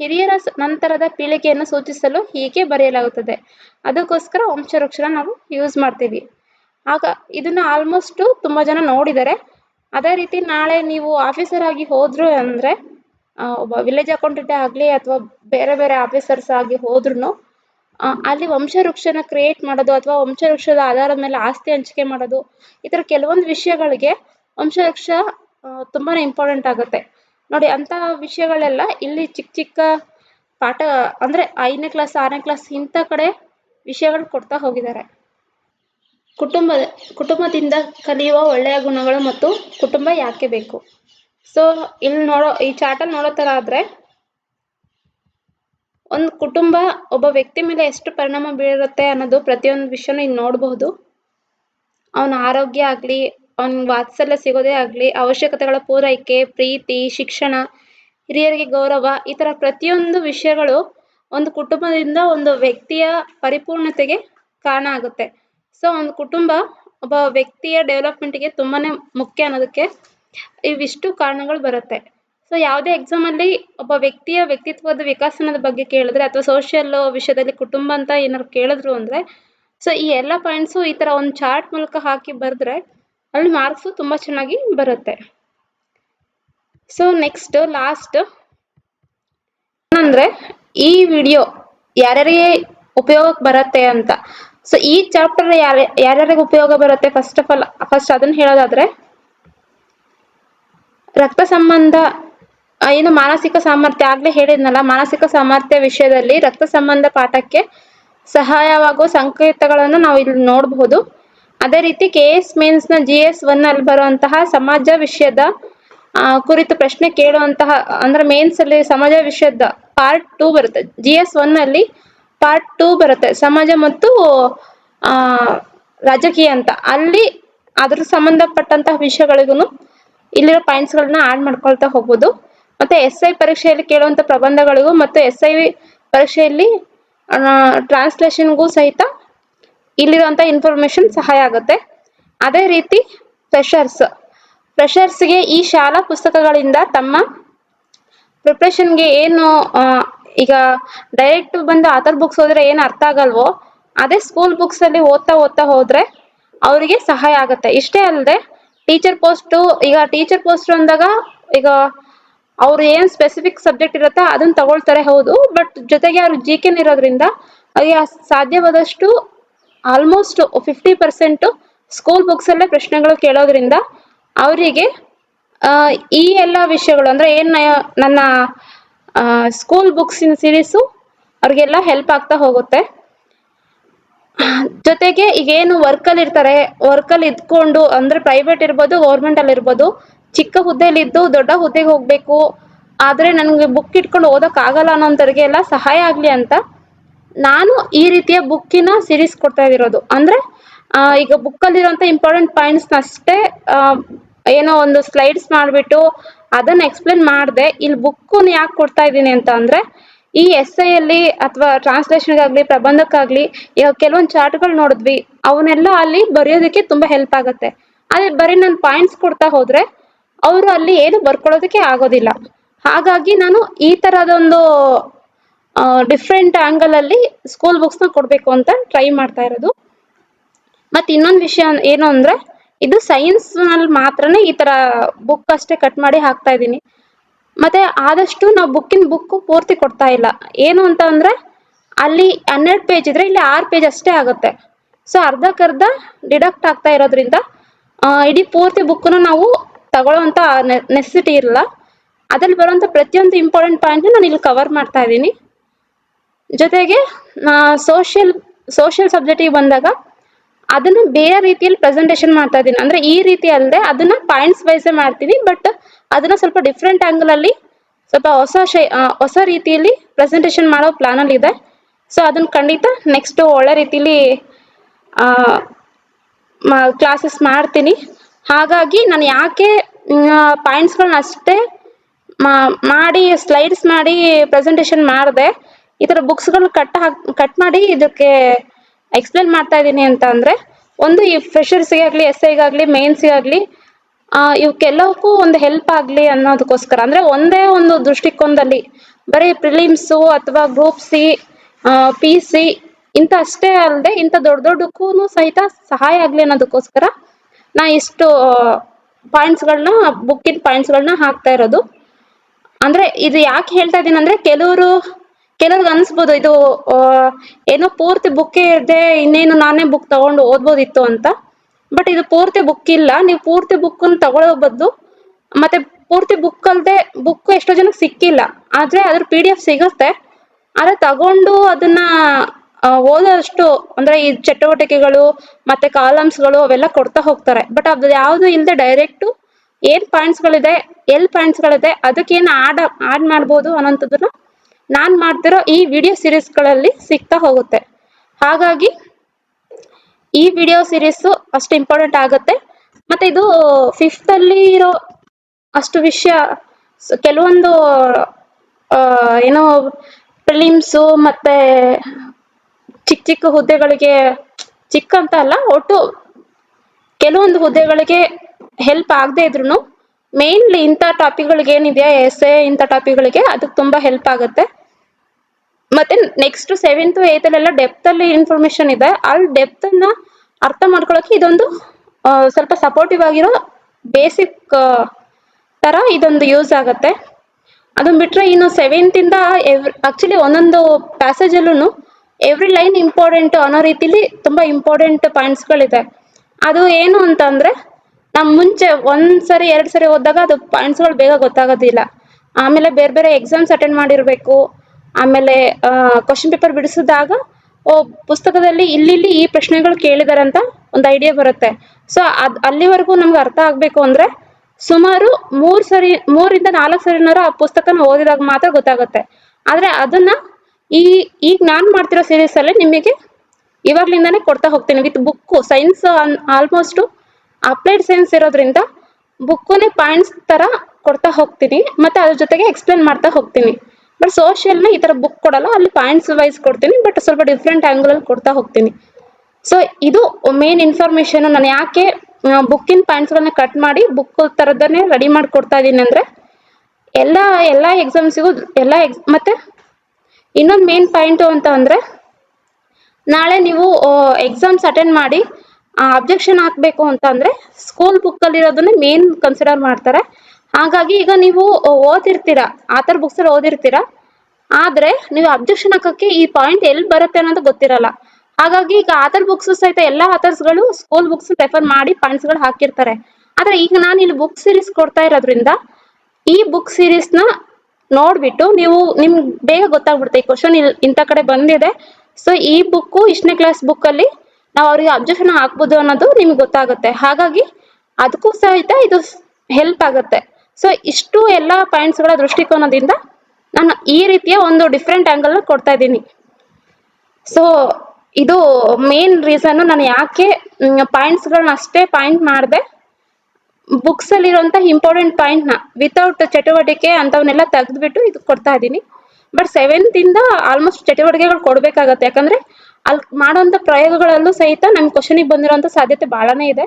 ಹಿರಿಯರ ನಂತರದ ಪೀಳಿಗೆಯನ್ನು ಸೂಚಿಸಲು ಹೀಗೆ ಬರೆಯಲಾಗುತ್ತದೆ. ಅದಕ್ಕೋಸ್ಕರ ವಂಶವೃಕ್ಷನ ನಾವು ಯೂಸ್ ಮಾಡ್ತೀವಿ. ಆಗ ಇದನ್ನ ಆಲ್ಮೋಸ್ಟ್ ತುಂಬಾ ಜನ ನೋಡಿದ್ದಾರೆ ಅದೇ ರೀತಿ ನಾಳೆ ನೀವು ಆಫೀಸರ್ ಆಗಿ ಹೋದ್ರು ಅಂದ್ರೆ ಒಬ್ಬ ವಿಲೇಜ್ ಅಕೌಂಟೆಂಟ್ ಆಗಲಿ ಅಥವಾ ಬೇರೆ ಬೇರೆ ಆಫೀಸರ್ಸ್ ಆಗಿ ಹೋದ್ರು ಅಲ್ಲಿ ವಂಶವೃಕ್ಷನ ಕ್ರಿಯೇಟ್ ಮಾಡೋದು ಅಥವಾ ವಂಶವೃಕ್ಷದ ಆಧಾರದ ಮೇಲೆ ಆಸ್ತಿ ಹಂಚಿಕೆ ಮಾಡೋದು, ಈ ತರ ಕೆಲವೊಂದು ವಿಷಯಗಳಿಗೆ ವಂಶವೃಕ್ಷ ತುಂಬಾನೇ ಇಂಪಾರ್ಟೆಂಟ್ ಆಗುತ್ತೆ. ನೋಡಿ ಅಂತ ವಿಷಯಗಳೆಲ್ಲ ಇಲ್ಲಿ ಚಿಕ್ಕ ಚಿಕ್ಕ ಪಾಠ, ಅಂದ್ರೆ ಐದನೇ ಕ್ಲಾಸ್ ಆರನೇ ಕ್ಲಾಸ್ ಇಂಥ ಕಡೆ ವಿಷಯಗಳು ಕೊಡ್ತಾ ಹೋಗಿದ್ದಾರೆ. ಕುಟುಂಬ, ಕುಟುಂಬದಿಂದ ಕಲಿಯುವ ಒಳ್ಳೆಯ ಗುಣಗಳು ಮತ್ತು ಕುಟುಂಬ ಯಾಕೆ ಬೇಕು? ಸೊ ಇಲ್ಲಿ ನೋಡೋ, ಈ ಚಾರ್ಟಲ್ಲಿ ನೋಡೋ ತರ ಆದ್ರೆ, ಒಂದು ಕುಟುಂಬ ಒಬ್ಬ ವ್ಯಕ್ತಿ ಮೇಲೆ ಎಷ್ಟು ಪರಿಣಾಮ ಬೀರುತ್ತೆ ಅನ್ನೋದು ಪ್ರತಿಯೊಂದು ವಿಷಯನೂ ಇಲ್ಲಿ ನೋಡಬಹುದು ಅವನ ಆರೋಗ್ಯ ಆಗಲಿ ಅವ್ನಿಗೆ ವಾತ್ಸಲ್ಯ ಸಿಗೋದೇ ಆಗಲಿ, ಅವಶ್ಯಕತೆಗಳ ಪೂರೈಕೆ, ಪ್ರೀತಿ, ಶಿಕ್ಷಣ, ಹಿರಿಯರಿಗೆ ಗೌರವ, ಈ ಥರ ಪ್ರತಿಯೊಂದು ವಿಷಯಗಳು ಒಂದು ಕುಟುಂಬದಿಂದ ಒಂದು ವ್ಯಕ್ತಿಯ ಪರಿಪೂರ್ಣತೆಗೆ ಕಾರಣ ಆಗುತ್ತೆ. ಸೊ ಒಂದು ಕುಟುಂಬ ಒಬ್ಬ ವ್ಯಕ್ತಿಯ ಡೆವಲಪ್ಮೆಂಟಿಗೆ ತುಂಬಾ ಮುಖ್ಯ ಅನ್ನೋದಕ್ಕೆ ಇವಿಷ್ಟು ಕಾರಣಗಳು ಬರುತ್ತೆ. ಸೊ ಯಾವುದೇ ಎಕ್ಸಾಮಲ್ಲಿ ಒಬ್ಬ ವ್ಯಕ್ತಿಯ ವ್ಯಕ್ತಿತ್ವದ ವಿಕಾಸನದ ಬಗ್ಗೆ ಕೇಳಿದ್ರೆ ಅಥವಾ ಸೋಷಿಯಲ್ ವಿಷಯದಲ್ಲಿ ಕುಟುಂಬ ಅಂತ ಏನಾದ್ರು ಕೇಳಿದ್ರು ಅಂದರೆ ಸೊ ಈ ಎಲ್ಲ ಪಾಯಿಂಟ್ಸು ಈ ಥರ ಒಂದು ಚಾರ್ಟ್ ಮೂಲಕ ಹಾಕಿ ಬರೆದ್ರೆ ಅಲ್ಲಿ ಮಾರ್ಕ್ಸು ತುಂಬ ಚೆನ್ನಾಗಿ ಬರುತ್ತೆ. ಸೊ ನೆಕ್ಸ್ಟ್ ಲಾಸ್ಟ್ ಅಂದ್ರೆ ಈ ವಿಡಿಯೋ ಯಾರ್ಯಾರಿಗೆ ಉಪಯೋಗಕ್ಕೆ ಬರುತ್ತೆ ಅಂತ. ಸೊ ಈ ಚಾಪ್ಟರ್ ಯಾರ, ಯಾರ್ಯಾರಿಗೆ ಉಪಯೋಗ ಬರುತ್ತೆ? ಫಸ್ಟ್ ಆಫ್ ಆಲ್ ಫಸ್ಟ್ ಅದನ್ನ ಹೇಳೋದಾದ್ರೆ, ರಕ್ತ ಸಂಬಂಧ ಏನು ಮಾನಸಿಕ ಸಾಮರ್ಥ್ಯ ಆಗ್ಲೇ ಹೇಳಿದ್ನಲ್ಲ, ಮಾನಸಿಕ ಸಾಮರ್ಥ್ಯ ವಿಷಯದಲ್ಲಿ ರಕ್ತ ಸಂಬಂಧ ಪಾಠಕ್ಕೆ ಸಹಾಯವಾಗುವ ಸಂಕೇತಗಳನ್ನು ನಾವು ಇಲ್ಲಿ ನೋಡಬಹುದು ಅದೇ ರೀತಿ ಕೆ ಎಸ್ ಮೇನ್ಸ್ನ ಜಿ ಎಸ್ ಒನ್ ಅಲ್ಲಿ ಬರುವಂತಹ ಸಮಾಜ ವಿಷಯದ ಕುರಿತು ಪ್ರಶ್ನೆ ಕೇಳುವಂತಹ, ಅಂದ್ರೆ ಮೇನ್ಸ್ ಅಲ್ಲಿ ಸಮಾಜ ವಿಷಯದ ಪಾರ್ಟ್ ಟೂ ಬರುತ್ತೆ. ಜಿ ಎಸ್ ಒನ್ ಅಲ್ಲಿ ಪಾರ್ಟ್ ಟೂ ಬರುತ್ತೆ. ಸಮಾಜ ಮತ್ತು ರಾಜಕೀಯ ಅಂತ. ಅಲ್ಲಿ ಅದ್ರ ಸಂಬಂಧಪಟ್ಟಂತಹ ವಿಷಯಗಳಿಗೂ ಇಲ್ಲಿರೋ ಪಾಯಿಂಟ್ಸ್ ಗಳನ್ನ ಆಡ್ ಮಾಡ್ಕೊಳ್ತಾ ಹೋಗ್ಬೋದು. ಮತ್ತೆ ಎಸ್ ಐ ಪರೀಕ್ಷೆಯಲ್ಲಿ ಕೇಳುವಂತ ಪ್ರಬಂಧಗಳಿಗೂ ಮತ್ತು ಎಸ್ ಐ ಪರೀಕ್ಷೆಯಲ್ಲಿ ಟ್ರಾನ್ಸ್ಲೇಷನ್ಗೂ ಸಹಿತ ಇಲ್ಲಿರುವಂತ ಇನ್ಫಾರ್ಮೇಶನ್ ಸಹಾಯ ಆಗುತ್ತೆ. ಅದೇ ರೀತಿ ಫ್ರೆಷರ್ಸ್ ಫ್ರೆಷರ್ಸ್ಗೆ ಈ ಶಾಲಾ ಪುಸ್ತಕಗಳಿಂದ ತಮ್ಮ ಪ್ರಿಪ್ರೇಷನ್ಗೆ ಏನು ಈಗ ಡೈರೆಕ್ಟ್ ಬಂದು ಆಥರ್ ಬುಕ್ಸ್ ಹೋದ್ರೆ ಏನು ಅರ್ಥ ಆಗಲ್ವೋ, ಅದೇ ಸ್ಕೂಲ್ ಬುಕ್ಸ್ ಅಲ್ಲಿ ಓದ್ತಾ ಓದ್ತಾ ಹೋದ್ರೆ ಅವರಿಗೆ ಸಹಾಯ ಆಗುತ್ತೆ. ಇಷ್ಟೇ ಅಲ್ಲದೆ ಟೀಚರ್ ಪೋಸ್ಟ್ ಈಗ ಟೀಚರ್ ಪೋಸ್ಟ್ ಅಂದಾಗ ಈಗ ಅವ್ರು ಏನು ಸ್ಪೆಸಿಫಿಕ್ ಸಬ್ಜೆಕ್ಟ್ ಇರುತ್ತೋ ಅದನ್ನ ತಗೊಳ್ತಾರೆ, ಹೌದು. ಬಟ್ ಜೊತೆಗೆ ಅವ್ರು ಜಿ ಕೆನ್ ಇರೋದ್ರಿಂದ ಸಾಧ್ಯವಾದಷ್ಟು ಆಲ್ಮೋಸ್ಟ್ ಫಿಫ್ಟಿ ಪರ್ಸೆಂಟ್ ಸ್ಕೂಲ್ ಬುಕ್ಸಲ್ಲೇ ಪ್ರಶ್ನೆಗಳು ಕೇಳೋದ್ರಿಂದ ಅವರಿಗೆ ಈ ಎಲ್ಲ ವಿಷಯಗಳು ಅಂದ್ರೆ ಏನು ನನ್ನ ಸ್ಕೂಲ್ ಬುಕ್ಸಿನ ಸೀರೀಸು ಅವ್ರಿಗೆಲ್ಲ ಹೆಲ್ಪ್ ಆಗ್ತಾ ಹೋಗುತ್ತೆ. ಜೊತೆಗೆ ಈಗ ಏನು ವರ್ಕಲ್ಲಿ ಇರ್ತಾರೆ ವರ್ಕಲ್ಲಿ ಇದ್ಕೊಂಡು ಅಂದ್ರೆ ಪ್ರೈವೇಟ್ ಇರ್ಬೋದು ಗೌರ್ಮೆಂಟ್ ಅಲ್ಲಿ ಇರ್ಬೋದು, ಚಿಕ್ಕ ಹುದ್ದೆಯಲ್ಲಿ ಇದ್ದು ದೊಡ್ಡ ಹುದ್ದೆಗೆ ಹೋಗ್ಬೇಕು, ಆದರೆ ನನಗೆ ಬುಕ್ ಇಟ್ಕೊಂಡು ಓದೋಕ್ಕಾಗಲ್ಲ ಅನ್ನೋಂಥವ್ರಿಗೆ ಎಲ್ಲ ಸಹಾಯ ಆಗ್ಲಿ ಅಂತ ನಾನು ಈ ರೀತಿಯ ಬುಕ್ಕಿನ ಸಿರೀಸ್ ಕೊಡ್ತಾ ಇರೋದು. ಅಂದ್ರೆ ಈಗ ಅಲ್ಲಿರುವಂತ ಇಂಪಾರ್ಟೆಂಟ್ ಪಾಯಿಂಟ್ಸ್ ಅಷ್ಟೇ ಏನೋ ಒಂದು ಸ್ಲೈಡ್ಸ್ ಮಾಡ್ಬಿಟ್ಟು ಅದನ್ನ ಎಕ್ಸ್ಪ್ಲೇನ್ ಮಾಡ್ದೆ, ಇಲ್ಲಿ ಬುಕ್ ಯಾಕೆ ಕೊಡ್ತಾ ಇದ್ದೀನಿ ಅಂತ ಅಂದ್ರೆ, ಈ ಎಸ್ ಅಲ್ಲಿ ಅಥವಾ ಟ್ರಾನ್ಸ್ಲೇಷನ್ಗಾಗ್ಲಿ ಪ್ರಬಂಧಕ್ಕಾಗ್ಲಿ ಈಗ ಕೆಲವೊಂದು ಚಾರ್ಟ್ಗಳು ನೋಡಿದ್ವಿ, ಅವನ್ನೆಲ್ಲ ಅಲ್ಲಿ ಬರೆಯೋದಕ್ಕೆ ತುಂಬಾ ಹೆಲ್ಪ್ ಆಗುತ್ತೆ. ಅದೇ ಬರೀ ನಾನು ಪಾಯಿಂಟ್ಸ್ ಕೊಡ್ತಾ ಹೋದ್ರೆ, ಅವರು ಅಲ್ಲಿ ಏನು ಬರ್ಕೊಳ್ಳೋದಕ್ಕೆ ಆಗೋದಿಲ್ಲ. ಹಾಗಾಗಿ ನಾನು ಈ ತರದೊಂದು ಡಿಫ್ರೆಂಟ್ ಆಂಗಲ್ ಅಲ್ಲಿ ಸ್ಕೂಲ್ ಬುಕ್ಸ್ನ ಕೊಡ್ಬೇಕು ಅಂತ ಟ್ರೈ ಮಾಡ್ತಾ ಇರೋದು. ಮತ್ತೆ ಇನ್ನೊಂದು ವಿಷಯ ಏನು ಅಂದ್ರೆ, ಇದು ಸೈನ್ಸ್ನಲ್ಲಿ ಮಾತ್ರನೇ ಈ ತರ ಬುಕ್ ಅಷ್ಟೇ ಕಟ್ ಮಾಡಿ ಹಾಕ್ತಾ ಇದ್ದೀನಿ. ಮತ್ತೆ ಆದಷ್ಟು ನಾವು ಬುಕ್ಕಿನ ಬುಕ್ ಪೂರ್ತಿ ಕೊಡ್ತಾ ಇಲ್ಲ. ಏನು ಅಂತ ಅಂದ್ರೆ, ಅಲ್ಲಿ ಹನ್ನೆರಡು ಪೇಜ್ ಇದ್ರೆ ಇಲ್ಲಿ ಆರು ಪೇಜ್ ಅಷ್ಟೇ ಆಗುತ್ತೆ. ಸೊ ಅರ್ಧಕ್ಕರ್ಧ ಡಿಡಕ್ಟ್ ಆಗ್ತಾ ಇರೋದ್ರಿಂದ ಇಡೀ ಪೂರ್ತಿ ಬುಕ್ಕನ್ನು ನಾವು ತಗೊಳ್ಳೋಂತ ನೆಸಿಟಿ ಇರಲ್ಲ. ಅದ್ರಲ್ಲಿ ಬರುವಂತ ಪ್ರತಿಯೊಂದು ಇಂಪಾರ್ಟೆಂಟ್ ಪಾಯಿಂಟ್ ನಾನು ಇಲ್ಲಿ ಕವರ್ ಮಾಡ್ತಾ ಇದ್ದೀನಿ. ಜೊತೆಗೆ ಸೋಷಿಯಲ್ ಸೋಷಿಯಲ್ ಸಬ್ಜೆಕ್ಟಿಗೆ ಬಂದಾಗ ಅದನ್ನು ಬೇರೆ ರೀತಿಯಲ್ಲಿ ಪ್ರೆಸೆಂಟೇಷನ್ ಮಾಡ್ತಾ ಇದ್ದೀನಿ. ಅಂದ್ರೆ ಈ ರೀತಿ ಅಲ್ಲದೆ ಅದನ್ನು ಪಾಯಿಂಟ್ಸ್ ವೈಸೇ ಮಾಡ್ತೀನಿ ಬಟ್ ಅದನ್ನು ಸ್ವಲ್ಪ ಡಿಫ್ರೆಂಟ್ ಆಂಗಲ್ ಅಲ್ಲಿ ಸ್ವಲ್ಪ ಹೊಸ ಶೈ ಹೊಸ ರೀತಿಯಲ್ಲಿ ಪ್ರೆಸೆಂಟೇಷನ್ ಮಾಡೋ ಇದೆ. ಸೊ ಅದನ್ನು ಖಂಡಿತ ನೆಕ್ಸ್ಟ್ ಒಳ್ಳೆ ರೀತಿಲಿ ಕ್ಲಾಸಸ್ ಮಾಡ್ತೀನಿ. ಹಾಗಾಗಿ ನಾನು ಯಾಕೆ ಪಾಯಿಂಟ್ಸ್ಗಳನ್ನ ಅಷ್ಟೇ ಮಾಡಿ ಸ್ಲೈಡ್ಸ್ ಮಾಡಿ ಪ್ರೆಸೆಂಟೇಷನ್ ಮಾಡಿದೆ ಈ ತರ ಬುಕ್ಸ್ಗಳು ಕಟ್ ಹಾಕ್ ಕಟ್ ಮಾಡಿ ಇದಕ್ಕೆ ಎಕ್ಸ್ಪ್ಲೇನ್ ಮಾಡ್ತಾ ಇದ್ದೀನಿ ಅಂತ ಅಂದ್ರೆ, ಒಂದು ಈ ಫ್ರೆಷರ್ಸ್ಗೆ ಆಗಲಿ ಎಸ್ ಐಗಾಗಲಿ ಮೇನ್ಸ್ಗಾಗಲಿ ಇವಕ್ಕೆಲ್ಲವಕ್ಕೂ ಒಂದು ಹೆಲ್ಪ್ ಆಗಲಿ ಅನ್ನೋದಕ್ಕೋಸ್ಕರ ಅಂದ್ರೆ ಒಂದೇ ಒಂದು ದೃಷ್ಟಿಕೋನದಲ್ಲಿ, ಬರೀ ಪ್ರಿಲಿಮ್ಸು ಅಥವಾ ಗ್ರೂಪ್ ಸಿ ಪಿ ಸಿ ಇಂಥ ಅಷ್ಟೇ ಅಲ್ಲದೆ ಇಂಥ ದೊಡ್ಡ ದೊಡ್ಡಕ್ಕೂ ಸಹಿತ ಸಹಾಯ ಆಗಲಿ ಅನ್ನೋದಕ್ಕೋಸ್ಕರ ನಾ ಇಷ್ಟು ಪಾಯಿಂಟ್ಸ್ಗಳನ್ನ ಬುಕ್ಕಿನ ಪಾಯಿಂಟ್ಸ್ಗಳನ್ನ ಹಾಕ್ತಾ ಇರೋದು. ಅಂದ್ರೆ ಇದು ಯಾಕೆ ಹೇಳ್ತಾ ಇದ್ದೀನಿ ಅಂದ್ರೆ, ಕೆಲವರು ಕೆಲವ್ರಿಗೆ ಅನ್ಸ್ಬೋದು, ಇದು ಏನೋ ಪೂರ್ತಿ ಬುಕ್ ಇದೆ, ಇನ್ನೇನು ನಾನೇ ಬುಕ್ ತಗೊಂಡು ಓದ್ಬೋದಿತ್ತು ಅಂತ. ಬಟ್ ಇದು ಪೂರ್ತಿ ಬುಕ್ ಇಲ್ಲ, ನೀವು ಪೂರ್ತಿ ಬುಕ್ ತಗೊಳ್ಳೋ ಬದಲು, ಮತ್ತೆ ಪೂರ್ತಿ ಬುಕ್ ಅಲ್ಲದೆ ಬುಕ್ ಎಷ್ಟೋ ಜನಕ್ಕೆ ಸಿಕ್ಕಿಲ್ಲ. ಆದ್ರೆ ಅದ್ರ ಪಿ ಡಿ ಎಫ್ ಸಿಗುತ್ತೆ. ಆದ್ರೆ ತಗೊಂಡು ಅದನ್ನ ಓದೋಷ್ಟು ಅಂದ್ರೆ ಈ ಚಟುವಟಿಕೆಗಳು, ಮತ್ತೆ ಕಾಲಮ್ಸ್ಗಳು ಅವೆಲ್ಲ ಕೊಡ್ತಾ ಹೋಗ್ತಾರೆ. ಬಟ್ ಅದು ಯಾವುದು ಇಲ್ಲದೆ ಡೈರೆಕ್ಟ್ ಏನ್ ಪಾಯಿಂಟ್ಸ್ ಗಳಿದೆ, ಎಲ್ ಪಾಯಿಂಟ್ಸ್ ಗಳಿದೆ ಅದಕ್ಕೆ ಏನ್ ಆಡ್ ಆಡ್ ಮಾಡ್ಬೋದು ಅನ್ನೋಂಥದ್ದನ್ನ ನಾನ್ ಮಾಡ್ತಿರೋ ಈ ವಿಡಿಯೋ ಸೀರೀಸ್ಗಳಲ್ಲಿ ಸಿಗ್ತಾ ಹೋಗುತ್ತೆ. ಹಾಗಾಗಿ ಈ ವಿಡಿಯೋ ಸೀರೀಸ್ ಅಷ್ಟು ಇಂಪಾರ್ಟೆಂಟ್ ಆಗುತ್ತೆ. ಮತ್ತೆ ಇದು ಫಿಫ್ತ್ ಅಲ್ಲಿ ಇರೋ ಅಷ್ಟು ವಿಷಯ ಕೆಲವೊಂದು ಏನೋ ಪ್ರಿಲಿಮ್ಸು ಮತ್ತೆ ಚಿಕ್ಕ ಚಿಕ್ಕ ಹುದ್ದೆಗಳಿಗೆ ಚಿಕ್ಕ ಅಂತ ಅಲ್ಲ, ಒಟ್ಟು ಕೆಲವೊಂದು ಹುದ್ದೆಗಳಿಗೆ ಹೆಲ್ಪ್ ಆಗದೆ ಇದ್ರು ಮೇನ್ಲಿ ಇಂಥ ಟಾಪಿಕ್ಗಳಿಗೆ ಏನಿದೆಯಾ ಎಸ್ ಎ ಇಂಥ ಟಾಪಿಕ್ಗಳಿಗೆ ಅದಕ್ಕೆ ತುಂಬಾ ಹೆಲ್ಪ್ ಆಗುತ್ತೆ. ಮತ್ತೆ ನೆಕ್ಸ್ಟ್ ಸೆವೆಂತ್ ಏತ್ ಅಲ್ಲೆಲ್ಲ ಡೆಪ್ತ್ ಅಲ್ಲಿ ಇನ್ಫಾರ್ಮೇಶನ್ ಇದೆ. ಅಲ್ಲಿ ಡೆಪ್ತ್ ಅನ್ನ ಅರ್ಥ ಮಾಡ್ಕೊಳಕ್ಕೆ ಇದೊಂದು ಸ್ವಲ್ಪ ಸಪೋರ್ಟಿವ್ ಆಗಿರೋ ಬೇಸಿಕ್ ತರ ಇದೊಂದು ಯೂಸ್ ಆಗುತ್ತೆ. ಅದನ್ನ ಬಿಟ್ರೆ ಇನ್ನು ಸೆವೆಂತಿಂದ ಇಂದ ಆಕ್ಚುಲಿ ಒಂದೊಂದು ಪ್ಯಾಸೇಜಲ್ಲೂ ಎವ್ರಿ ಲೈನ್ ಇಂಪಾರ್ಟೆಂಟ್ ಅನ್ನೋ ರೀತಿಲಿ ತುಂಬಾ ಇಂಪಾರ್ಟೆಂಟ್ ಪಾಯಿಂಟ್ಸ್ಗಳಿದೆ ಅದು ಏನು ಅಂತಂದ್ರೆ, ನಮ್ ಮುಂಚೆ ಒಂದ್ಸರಿ, ಎರಡು ಸರಿ ಓದಿದಾಗ ಅದು ಪಾಯಿಂಟ್ಸ್ಗಳು ಬೇಗ ಗೊತ್ತಾಗೋದಿಲ್ಲ. ಆಮೇಲೆ ಬೇರೆ ಬೇರೆ ಎಕ್ಸಾಮ್ಸ್ ಅಟೆಂಡ್ ಮಾಡಿರಬೇಕು. ಆಮೇಲೆ ಕ್ವಶನ್ ಪೇಪರ್ ಬಿಡಿಸಿದಾಗ, ಓ, ಪುಸ್ತಕದಲ್ಲಿ ಇಲ್ಲಿ ಈ ಪ್ರಶ್ನೆಗಳು ಕೇಳಿದಾರಂತ ಒಂದು ಐಡಿಯಾ ಬರುತ್ತೆ. ಸೊ ಅದ್, ಅಲ್ಲಿವರೆಗೂ ನಮ್ಗೆ ಅರ್ಥ ಆಗ್ಬೇಕು ಅಂದ್ರೆ, ಸುಮಾರು ಮೂರು ಸರಿ, ಮೂರಿಂದ ನಾಲ್ಕು ಸರಿನಾರು ಆ ಪುಸ್ತಕನ ಓದಿದಾಗ ಮಾತ್ರ ಗೊತ್ತಾಗುತ್ತೆ. ಆದ್ರೆ ಅದನ್ನ ಈ, ಈಗ ನಾನು ಮಾಡ್ತಿರೋ ಸೀರೀಸ್ ಅಲ್ಲಿ ನಿಮಗೆ ಇವಾಗ್ಲಿಂದಾನೇ ಕೊಡ್ತಾ ಹೋಗ್ತೀನಿ. With book science almost applied science ಇರೋದ್ರಿಂದ ಬುಕ್ಕುನೇ ಪಾಯಿಂಟ್ಸ್ ತರ ಕೊಡ್ತಾ ಹೋಗ್ತೀನಿ. ಮತ್ತೆ ಅದ್ರ ಜೊತೆಗೆ ಎಕ್ಸ್ಪ್ಲೇನ್ ಮಾಡ್ತಾ ಹೋಗ್ತೀನಿ. ಬಟ್ ಸೋಷಿಯಲ್ನ ಈ ಥರ ಬುಕ್ ಕೊಡಲ್ಲ. ಅಲ್ಲಿ ಪಾಯಿಂಟ್ಸ್ ವೈಸ್ ಕೊಡ್ತೀನಿ. ಬಟ್ ಸ್ವಲ್ಪ ಡಿಫ್ರೆಂಟ್ ಆಂಗಲ್ ಅಲ್ಲಿ ಕೊಡ್ತಾ ಹೋಗ್ತೀನಿ. ಸೊ ಇದು ಮೇನ್ ಇನ್ಫಾರ್ಮೇಷನ್ ನಾನು ಯಾಕೆ ಬುಕ್ಕಿನ ಪಾಯಿಂಟ್ಸ್ಗಳನ್ನ ಕಟ್ ಮಾಡಿ ಬುಕ್ ಥರದನ್ನೇ ರೆಡಿ ಮಾಡಿ ಕೊಡ್ತಾ ಇದ್ದೀನಿ ಅಂದರೆ, ಎಲ್ಲ ಎಲ್ಲ ಎಕ್ಸಾಮ್ಸಿಗೂ ಎಲ್ಲ ಎಕ್ಸ್ ಮತ್ತೆ ಇನ್ನೊಂದು ಮೇನ್ ಪಾಯಿಂಟು ಅಂತ ಅಂದರೆ, ನಾಳೆ ನೀವು ಎಕ್ಸಾಮ್ಸ್ ಅಟೆಂಡ್ ಮಾಡಿ ಅಬ್ಜೆಕ್ಷನ್ ಹಾಕಬೇಕು ಅಂತ ಅಂದರೆ ಸ್ಕೂಲ್ ಬುಕ್ಕಲ್ಲಿರೋದನ್ನೇ ಮೇನ್ ಕನ್ಸಿಡರ್ ಮಾಡ್ತಾರೆ. ಹಾಗಾಗಿ ಈಗ ನೀವು ಓದಿರ್ತೀರಾ? ಆತರ ಬುಕ್ಸ್ ಅಲ್ಲಿ ಓದಿರ್ತೀರ? ಆದ್ರೆ ನೀವು ಅಬ್ಜೆಕ್ಷನ್ ಹಾಕಕ್ಕೆ ಈ ಪಾಯಿಂಟ್ ಎಲ್ಲಿ ಬರುತ್ತೆ ಅನ್ನೋದು ಗೊತ್ತಿರಲ್ಲ. ಹಾಗಾಗಿ ಈಗ ಆಥರ್ ಬುಕ್ಸ್ ಸಹಿತ ಎಲ್ಲ ಆಥರ್ಸ್ಗಳು ಸ್ಕೂಲ್ ಬುಕ್ಸ್ ರೆಫರ್ ಮಾಡಿ ಪಾಯಿಂಟ್ಸ್ಗಳು ಹಾಕಿರ್ತಾರೆ. ಆದ್ರೆ ಈಗ ನಾನು ಇಲ್ಲಿ ಬುಕ್ ಸೀರೀಸ್ ಕೊಡ್ತಾ ಇರೋದ್ರಿಂದ ಈ ಬುಕ್ನ ನೋಡ್ಬಿಟ್ಟು ನೀವು ನಿಮ್ಗೆ ಬೇಗ ಗೊತ್ತಾಗ್ಬಿಡುತ್ತೆ. ಈ ಕ್ವಶನ್ ಇಲ್ಲಿ ಇಂಥ ಕಡೆ ಬಂದಿದೆ. ಸೊ ಈ ಬುಕ್ಕು ಇಷ್ಟನೇ ಕ್ಲಾಸ್ ಬುಕ್ಕಲ್ಲಿ ನಾವು ಅವ್ರಿಗೆ ಅಬ್ಜೆಕ್ಷನ್ ಹಾಕ್ಬೋದು ಅನ್ನೋದು ನಿಮ್ಗೆ ಗೊತ್ತಾಗುತ್ತೆ. ಹಾಗಾಗಿ ಅದಕ್ಕೂ ಸಹಿತ ಇದು ಹೆಲ್ಪ್ ಆಗುತ್ತೆ. ಸೊ ಇಷ್ಟು ಎಲ್ಲ ಪಾಯಿಂಟ್ಸ್ಗಳ ದೃಷ್ಟಿಕೋನದಿಂದ ನಾನು ಈ ರೀತಿಯ ಒಂದು ಡಿಫ್ರೆಂಟ್ ಆ್ಯಂಗಲ್ ಕೊಡ್ತಾ ಇದ್ದೀನಿ. ಸೊ ಇದು ಮೇನ್ ರೀಸನ್ ನಾನು ಯಾಕೆ ಪಾಯಿಂಟ್ಸ್ಗಳನ್ನ ಅಷ್ಟೇ ಪಾಯಿಂಟ್ ಮಾಡಿದೆ. ಬುಕ್ಸ್ ಅಲ್ಲಿರುವಂತ ಇಂಪಾರ್ಟೆಂಟ್ ಪಾಯಿಂಟ್ನ ವಿತೌಟ್ ಚಟುವಟಿಕೆ ಅಂಥವನ್ನೆಲ್ಲ ತೆಗೆದುಬಿಟ್ಟು ಇದು ಕೊಡ್ತಾ ಇದ್ದೀನಿ. ಬಟ್ ಸೆವೆಂತ್ ಇಂದ ಆಲ್ಮೋಸ್ಟ್ ಚಟುವಟಿಕೆಗಳು ಕೊಡಬೇಕಾಗತ್ತೆ. ಯಾಕಂದ್ರೆ ಅಲ್ಲಿ ಮಾಡುವಂತ ಪ್ರಯೋಗಗಳಲ್ಲೂ ಸಹಿತ ನಮ್ಮ ಕ್ವಶನಿಗೆ ಬಂದಿರೋಂಥ ಸಾಧ್ಯತೆ ಬಹಳನೇ ಇದೆ.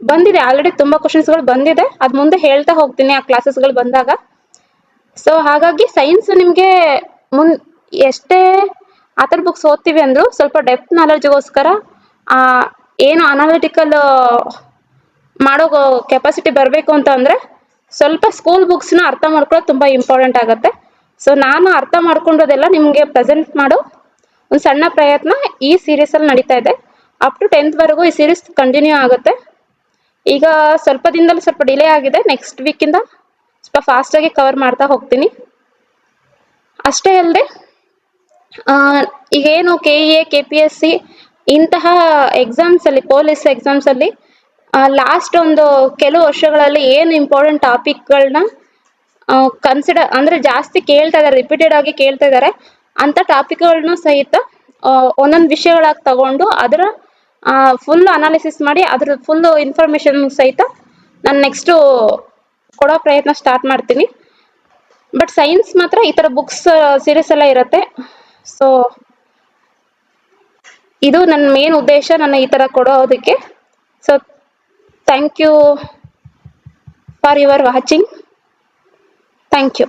ಬಂದಿದೆ. ಆಲ್ರೆಡಿ ತುಂಬಾ ಕ್ವಶನ್ಸ್ಗಳು ಬಂದಿದೆ. ಅದ್ ಮುಂದೆ ಹೇಳ್ತಾ ಹೋಗ್ತೀನಿ ಆ ಕ್ಲಾಸಸ್ಗಳು ಬಂದಾಗ. ಸೊ ಹಾಗಾಗಿ ಸೈನ್ಸ್ ನಿಮ್ಗೆ ಮುನ್, ಎಷ್ಟೇ ಆತರ ಬುಕ್ಸ್ ಓದ್ತೀವಿ ಅಂದ್ರು ಸ್ವಲ್ಪ ಡೆಪ್ತ್ ನಾಲೆಡ್ಜ್ಗೋಸ್ಕರ ಆ, ಏನು ಅನಾಲಿಟಿಕಲ್ ಮಾಡೋ ಕೆಪಾಸಿಟಿ ಬರಬೇಕು ಅಂತ ಅಂದ್ರೆ ಸ್ವಲ್ಪ ಸ್ಕೂಲ್ ಬುಕ್ಸ್ನ ಅರ್ಥ ಮಾಡ್ಕೊಳ್ಳೋದು ತುಂಬಾ ಇಂಪಾರ್ಟೆಂಟ್ ಆಗುತ್ತೆ. ಸೊ ನಾನು ಅರ್ಥ ಮಾಡ್ಕೊಂಡೋದೆಲ್ಲ ನಿಮಗೆ ಪ್ರೆಸೆಂಟ್ ಮಾಡೋ. ಒಂದು ಸಣ್ಣ ಪ್ರಯತ್ನ ಈ ಸೀರೀಸ್ ಅಲ್ಲಿ ನಡೀತಾ ಇದೆ. ಅಪ್ ಟು ಟೆಂತ್ ವರೆಗೂ ಈ ಸೀರೀಸ್ ಕಂಟಿನ್ಯೂ ಆಗುತ್ತೆ. ಈಗ ಸ್ವಲ್ಪ ದಿನದಲ್ಲಿ ಸ್ವಲ್ಪ ಡಿಲೇ ಆಗಿದೆ. ನೆಕ್ಸ್ಟ್ ವೀಕಿಂದ ಸ್ವಲ್ಪ ಫಾಸ್ಟಾಗಿ ಕವರ್ ಮಾಡ್ತಾ ಹೋಗ್ತೀನಿ. ಅಷ್ಟೇ ಅಲ್ಲದೆ ಈಗೇನು K E A K P S C ಇಂತಹ ಎಕ್ಸಾಮ್ಸಲ್ಲಿ ಪೊಲೀಸ್ ಎಕ್ಸಾಮ್ಸಲ್ಲಿ ಲಾಸ್ಟ್ ಒಂದು ಕೆಲವು ವರ್ಷಗಳಲ್ಲಿ ಏನು ಇಂಪಾರ್ಟೆಂಟ್ ಟಾಪಿಕ್ಗಳನ್ನ ಕನ್ಸಿಡರ್ ಅಂದ್ರೆ ಜಾಸ್ತಿ ಕೇಳ್ತಾ ಇದ್ದಾರೆ ರಿಪೀಟೆಡ್ ಆಗಿ ಕೇಳ್ತಾ ಇದ್ದಾರೆ, ಅಂತ ಟಾಪಿಕ್ಗಳನ್ನೂ ಸಹಿತ ಒಂದೊಂದು ವಿಷಯಗಳಾಗಿ ತಗೊಂಡು ಅದರ ಫುಲ್ ಅನಾಲಿಸಿಸ್ ಮಾಡಿ ಅದ್ರ ಫುಲ್ ಇನ್ಫಾರ್ಮೇಶನ್ ಸಹಿತ ನಾನು ನೆಕ್ಸ್ಟು ಕೊಡೋ ಪ್ರಯತ್ನ ಸ್ಟಾರ್ಟ್ ಮಾಡ್ತೀನಿ. ಬಟ್ ಸೈನ್ಸ್ ಮಾತ್ರ ಈ ಥರ ಬುಕ್ಸ್ ಸೀರೀಸ್ ಎಲ್ಲ ಇರುತ್ತೆ. ಸೊ ಇದು ನನ್ನ ಮೇನ್ ಉದ್ದೇಶ ನನ್ನ ಈ ಥರ ಕೊಡೋದಕ್ಕೆ so thank you for your watching thank you